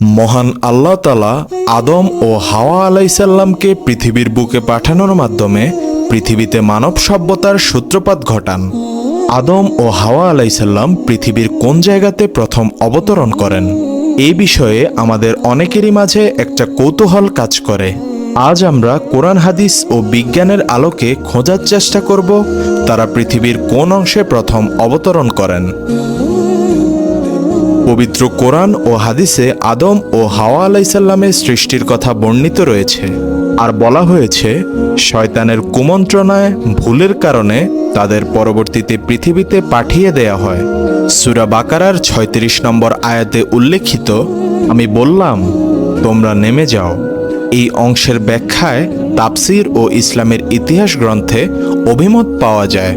মহান আল্লাহ তালা আদম ও হাওয়া আলাইসাল্লামকে পৃথিবীর বুকে পাঠানোর মাধ্যমে পৃথিবীতে মানব সভ্যতার সূত্রপাত ঘটান। আদম ও হাওয়া আলাইসাল্লাম পৃথিবীর কোন জায়গাতে প্রথম অবতরণ করেন? এই বিষয়ে আমাদের অনেকেরই মাঝে একটা কৌতূহল কাজ করে। আজ আমরা কোরআন, হাদিস ও বিজ্ঞানের আলোকে খোঁজার চেষ্টা করব তারা পৃথিবীর কোন অংশে প্রথম অবতরণ করেন। পবিত্র কোরআন ও হাদিসে আদম ও হাওয়া আলাইসাল্লামের সৃষ্টির কথা বর্ণিত রয়েছে। আর বলা হয়েছে, শয়তানের কুমন্ত্রণায় ভুলের কারণে তাদের পরবর্তীতে পৃথিবীতে পাঠিয়ে দেয়া হয়। সুরা বাকারার ছয়ত্রিশ নম্বর আয়াতে উল্লেখিত, আমি বললাম, তোমরা নেমে যাও। এই অংশের ব্যাখ্যায় তাপসির ও ইসলামের ইতিহাস গ্রন্থে অভিমত পাওয়া যায়।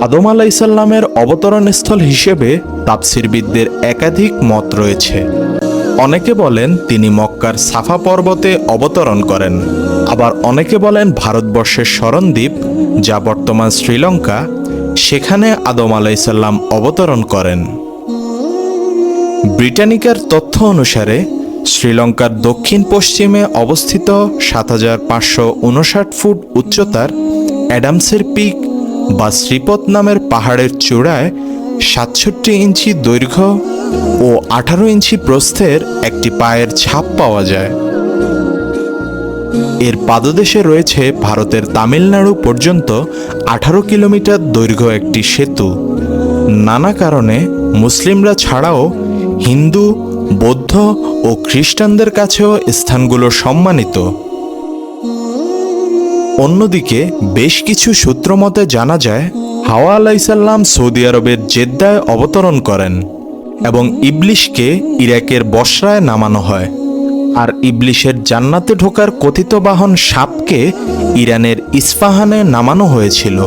আদম আলাইসাল্লামের অবতরণস্থল হিসেবে তাপসিরবিদদের একাধিক মত রয়েছে। অনেকে বলেন তিনি মক্কার সাফা পর্বতে অবতরণ করেন। আবার অনেকে বলেন ভারতবর্ষের শরণদ্বীপ, যা বর্তমান শ্রীলঙ্কা, সেখানে আদম আলাইসাল্লাম অবতরণ করেন। ব্রিটানিকার তথ্য অনুসারে, শ্রীলঙ্কার দক্ষিণ পশ্চিমে অবস্থিত সাত হাজার পাঁচশো উনষাট ফুট উচ্চতার অ্যাডামসের পিক বা শ্রীপদ নামের পাহাড়ের চূড়ায় সাতষট্টি ইঞ্চি দৈর্ঘ্য ও আঠারো ইঞ্চি প্রস্থের একটি পায়ের ছাপ পাওয়া যায়। এর পাদদেশে রয়েছে ভারতের তামিলনাড়ু পর্যন্ত আঠারো কিলোমিটার দৈর্ঘ্য একটি সেতু। নানা কারণে মুসলিমরা ছাড়াও হিন্দু, বৌদ্ধ ও খ্রিস্টানদের কাছেও স্থানগুলো সম্মানিত। অন্যদিকে বেশ কিছু সূত্রমতে জানা যায় হাওয়া আলাইসাল্লাম সৌদি আরবের জেদ্দায় অবতরণ করেন এবং ইবলিশকে ইরাকের বসরায় নামানো হয়। আর ইবলিশের জান্নাতে ঢোকার কথিত বাহন সাপকে ইরানের ইস্পাহানে নামানো হয়েছিল।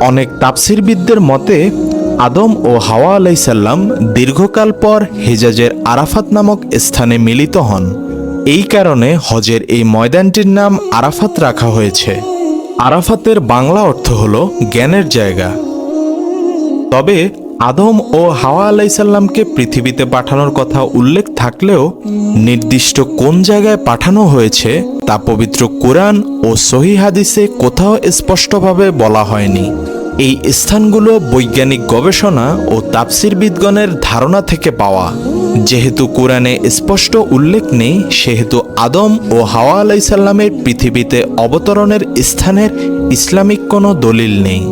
অনেক তাপসিরবিদদের মতে, আদম ও হাওয়া আলাইসাল্লাম দীর্ঘকাল পর হেজাজের আরাফাত নামক স্থানে মিলিত হন। এই কারণে হজের এই ময়দানটির নাম আরাফাত রাখা হয়েছে। আরাফাতের বাংলা অর্থ হল জ্ঞানের জায়গা। তবে আদম ও হাওয়া আলাইসাল্লামকে পৃথিবীতে পাঠানোর কথা উল্লেখ থাকলেও নির্দিষ্ট কোন জায়গায় পাঠানো হয়েছে তা পবিত্র কোরআন ও সহি হাদিসে কোথাও স্পষ্টভাবে বলা হয়নি। এই স্থানগুলো বৈজ্ঞানিক গবেষণা ও তাপসিরবিদগণের ধারণা থেকে পাওয়া। যেহেতু কোরআনে স্পষ্ট উল্লেখ নেই, সেহেতু আদম ও হাওয়া আলাইসাল্লামের পৃথিবীতে অবতরণের স্থানের ইসলামিক কোনো দলিল নেই।